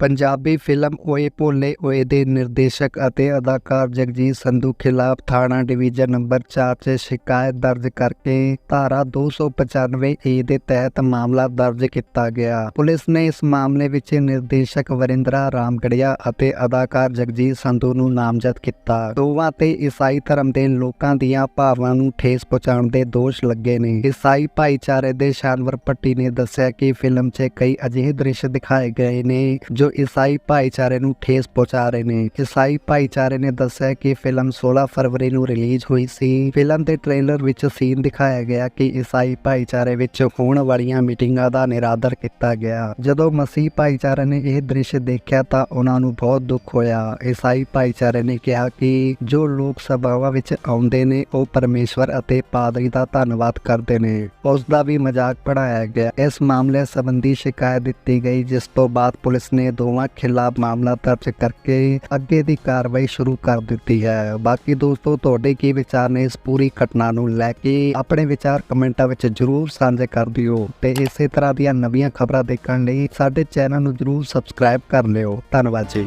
Punjabi film ਓਏ ਭੋਲੇ ਓਏ ਦੇ ਨਿਰਦੇਸ਼ਕ ਅਤੇ ਅਦਾਕਾਰ ਜਗਜੀਤ ਸੰਧੂ ਖਿਲਾਫ ਥਾਣਾ ਡਿਵੀਜ਼ਨ ਨੰਬਰ 4 'ਚ ਸ਼ਿਕਾਇਤ ਦਰਜ ਕਰਕੇ ਧਾਰਾ 295 ਏ ਦੇ ਤਹਿਤ ਮਾਮਲਾ ਦਰਜ ਕੀਤਾ ਗਿਆ। ਪੁਲਿਸ ਨੇ ਇਸ ਮਾਮਲੇ ਵਿੱਚ ਨਿਰਦੇਸ਼ਕ ਵਰਿੰਦਰਾ ਰਾਮਗੜੀਆ ਅਤੇ ਅਦਾਕਾਰ ਜਗਜੀਤ ਸੰਧੂ ਨੂੰ ਨਾਮਜ਼ਦ ਕੀਤਾ। ਦੋਵਾਂ ਤੇ ਈਸਾਈ ਧਰਮ ਦੇ ਲੋਕਾਂ ਦੀਆਂ ਭਾਵਨਾਵਾਂ ਨੂੰ ਠੇਸ ਪਹੁੰਚਾਉਣ ਦੇ ਦੋਸ਼ ਲੱਗੇ ਨੇ। ਈਸਾਈ ਭਾਈਚਾਰੇ ਦੇ ਸ਼ਾਨਵਰ ਪੱਟੀ ਨੇ ਦੱਸਿਆ ਕਿ ਫਿਲਮ 'ਚ ਕਈ ਅਜਿਹੇ ਦ੍ਰਿਸ਼ ਦਿਖਾਏ ਗਏ ਨੇ ਜੋ ਈਸਾਈ ਭਾਈਚਾਰੇ ਨੂੰ ਠੇਸ ਪਹੁੰਚਾ ਰਹੇ ਨੇ। ਈਸਾਈ ਭਾਈਚਾਰੇ ਨੇ ਦੱਸਿਆ ਕਿ ਫਿਲਮ 16 ਫਰਵਰੀ ਨੂੰ ਰਿਲੀਜ਼ ਹੋਈ ਸੀ। ਫਿਲਮ ਦੇ ਟ੍ਰੇਲਰ ਵਿੱਚ ਸੀਨ ਦਿਖਾਇਆ ਗਿਆ ਕਿ ਈਸਾਈ ਭਾਈਚਾਰੇ ਵਿੱਚ ਹੋਣ ਵਾਲੀਆਂ ਮੀਟਿੰਗਾਂ ਦਾ ਨਿਰਾਦਰ ਕੀਤਾ ਗਿਆ। ਜਦੋਂ ਮਸੀਹ ਭਾਈਚਾਰੇ ਨੇ ਇਹ ਦ੍ਰਿਸ਼ ਦੇਖਿਆ ਤਾਂ ਉਹਨਾਂ ਨੂੰ ਬਹੁਤ ਦੁੱਖ ਹੋਇਆ। ਈਸਾਈ ਭਾਈਚਾਰੇ ਨੇ ਕਿਹਾ ਕਿ ਜੋ ਲੋਕ ਸਭਾਵਾਂ ਵਿੱਚ ਆਉਂਦੇ ਨੇ, ਉਹ ਪਰਮੇਸ਼ਵਰ ਅਤੇ ਪਾਦਰੀ ਦਾ ਧੰਨਵਾਦ ਕਰਦੇ ਨੇ। ਉਸ ਦਾ ਵੀ ਮਜ਼ਾਕ ਬਣਾਇਆ ਗਿਆ। ਇਸ ਮਾਮਲੇ ਸੰਬੰਧੀ ਸ਼ਿਕਾਇਤ ਦਿੱਤੀ ਗਈ, ਜਿਸ ਤੋਂ ਬਾਅਦ ਪੁਲਿਸ ਨੇ ਦੋਵਾਂ ਖਿਲਾਫ ਮਾਮਲਾ ਦਰਜ ਕਰਕੇ ਅੱਗੇ ਦੀ ਕਾਰਵਾਈ ਸ਼ੁਰੂ ਕਰ ਦਿੱਤੀ ਹੈ। ਬਾਕੀ ਦੋਸਤੋ, ਤੁਹਾਡੇ ਕੀ ਵਿਚਾਰ ਨੇ ਇਸ ਪੂਰੀ ਘਟਨਾ ਨੂੰ ਲੈ ਕੇ? ਆਪਣੇ ਵਿਚਾਰ ਕਮੈਂਟਾਂ ਵਿੱਚ ਜਰੂਰ ਸਾਂਝੇ ਕਰ ਦਿਓ ਤੇ ਇਸੇ ਤਰ੍ਹਾਂ ਦੀਆਂ ਨਵੀਆਂ ਖਬਰਾਂ ਦੇਖਣ ਲਈ ਸਾਡੇ ਚੈਨਲ ਨੂੰ ਜਰੂਰ ਸਬਸਕ੍ਰਾਈਬ ਕਰ ਲਿਓ। ਧੰਨਵਾਦ ਜੀ।